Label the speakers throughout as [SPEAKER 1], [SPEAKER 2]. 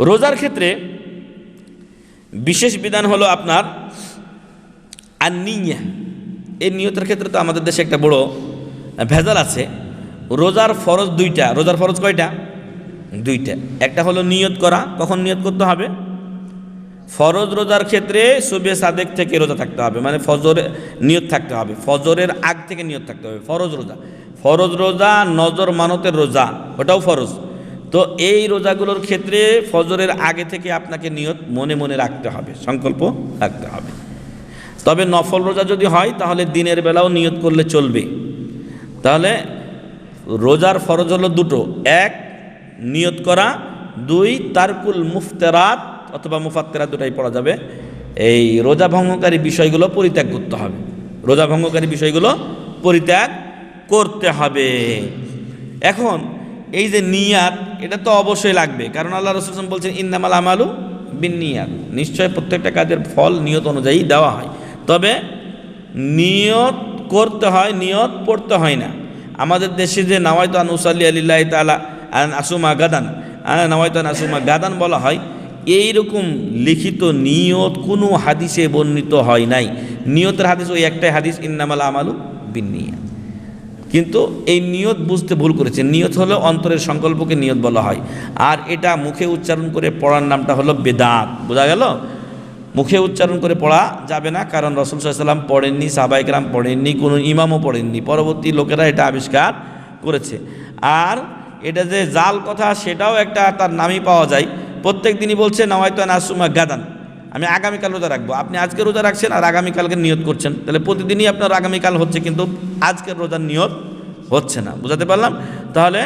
[SPEAKER 1] রোজার ক্ষেত্রে বিশেষ বিধান হলো আপনার আর নিয়া এই নিয়তের ক্ষেত্রে তো আমাদের দেশে একটা বড় ভেজাল আছে। রোজার ফরজ দুইটা। রোজার ফরজ কয়টা? দুইটা। একটা হলো নিয়ত করা, কখন নিয়ত করতে হবে? ফরজ রোজার ক্ষেত্রে সুবে সাদেক থেকে রোজা থাকতে হবে। মানে ফজরে নিয়ত থাকতে হবে। ফজরের আগ থেকে নিয়ত থাকতে হবে। ফরজ রোজা। ফরজ রোজা, নজর মানতের রোজা, ওটাও ফরজ। তো এই রোজাগুলোর ক্ষেত্রে ফজরের আগে থেকে আপনাকে নিয়ত মনে মনে রাখতে হবে, সংকল্প রাখতে হবে। তবে নফল রোজা যদি হয়, তাহলে দিনের বেলাও নিয়ত করলে চলবে। তাহলে রোজার ফরজ হলো দুটো। এক, নিয়ত করা। দুই, তারকুল মুফতেরাত অথবা মুফাত্তেরাত দুটাই পড়া যাবে। এই রোজা ভঙ্গকারী বিষয়গুলো পরিত্যাগ করতে হবে। রোজা ভঙ্গকারী বিষয়গুলো পরিত্যাগ করতে হবে। এখন এই যে নিয়াত এটা তো অবশ্যই লাগবে। কারণ আল্লাহ রসুল বলছেন ইন্দামাল আমালু বিন নিয়াত নিশ্চয় প্রত্যেকটা কাজের ফল নিয়ত অনুযায়ী দেওয়া হয়। তবে নিয়ত করতে হয়, নিয়ত পড়তে হয় না। আমাদের দেশে যে নাওয়ায়ত আনুসাল্লি আলিল্লাহ তালা আসুমা গাদান নাওয়ায়ত আসুমা গাদান বলা হয় এই রকম লিখিত নিয়ত কোনো হাদিসে বর্ণিত হয় নাই। নিয়তের হাদিস ওই একটাই হাদিস, ইন্নামাল আমালু বিনিয়াত কিন্তু এই নিয়ত বুঝতে ভুল করেছে। নিয়ত হলো অন্তরের সংকল্পকে নিয়ত বলা হয়। আর এটা মুখে উচ্চারণ করে পড়ার নামটা হলো বেদাত। বোঝা গেল? মুখে উচ্চারণ করে পড়া যাবে না, কারণ রসুল সাল্লাম পড়েননি সাবাইকরাম পড়েননি, কোনো ইমামও পড়েননি। পরবর্তী লোকেরা এটা আবিষ্কার করেছে। আর এটা যে জাল কথা, সেটাও একটা তার নামই পাওয়া যায়। প্রত্যেক দিনই বলছে নাওয়ায়তো নাসুমা গাদান আমি আগামীকাল রোজা রাখব। আপনি আজকে রোজা রাখছেন আর আগামীকালকে নিয়ত করছেন। তাহলে প্রতিদিনই আপনার আগামীকাল হচ্ছে কিন্তু আজকের রোজার নিয়ত হচ্ছে না। বুঝাতে পারলাম? তাহলে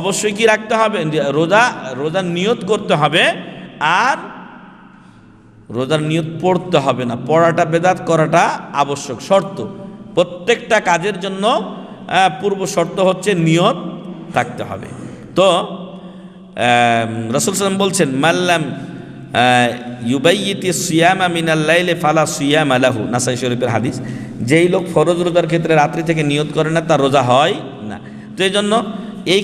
[SPEAKER 1] অবশ্যই কি রাখতে হবে? রোজা, রোজার নিয়ত করতে হবে আর রোজার নিয়ত পড়তে হবে না। পড়াটা বেদাত, করাটা আবশ্যক, শর্ত। প্রত্যেকটা কাজের জন্য পূর্ব শর্ত হচ্ছে নিয়ত থাকতে হবে। তো রসুল সালাম বলছেন, মাল্লাম ইউবাইতি সুয়ামা মিনাল্লাইলে ফালা সুয়াম আলাহু নাসাই শরীফের হাদিস, যেই লোক ফরজ রোজার ক্ষেত্রে রাত্রি থেকে নিয়ত করে না, তার রোজা হয় না। তো এই জন্য এই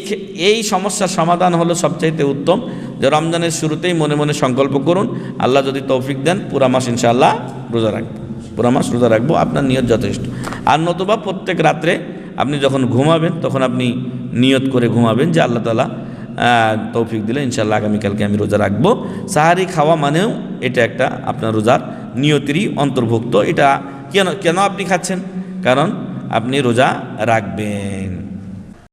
[SPEAKER 1] এই সমস্যার সমাধান হলো সবচাইতে উত্তম, যে রমজানের শুরুতেই মনে মনে সংকল্প করুন, আল্লাহ যদি তৌফিক দেন, পুরা মাস ইনশাআল্লাহ রোজা রাখব। পুরা মাস রোজা রাখব, আপনার নিয়ত যথেষ্ট। আর নতুবা প্রত্যেক রাত্রে আপনি যখন ঘুমাবেন, তখন আপনি নিয়ত করে ঘুমাবেন যে আল্লাহ তালা তৌফিক দিলে ইনশাল্লাহ আগামীকালকে আমি রোজা রাখব। সাহারি খাওয়া মানেও এটা একটা আপনার রোজার নিয়তিরই অন্তর্ভুক্ত। এটা কেন কেন আপনি খাচ্ছেন? কারণ আপনি রোজা রাখবেন।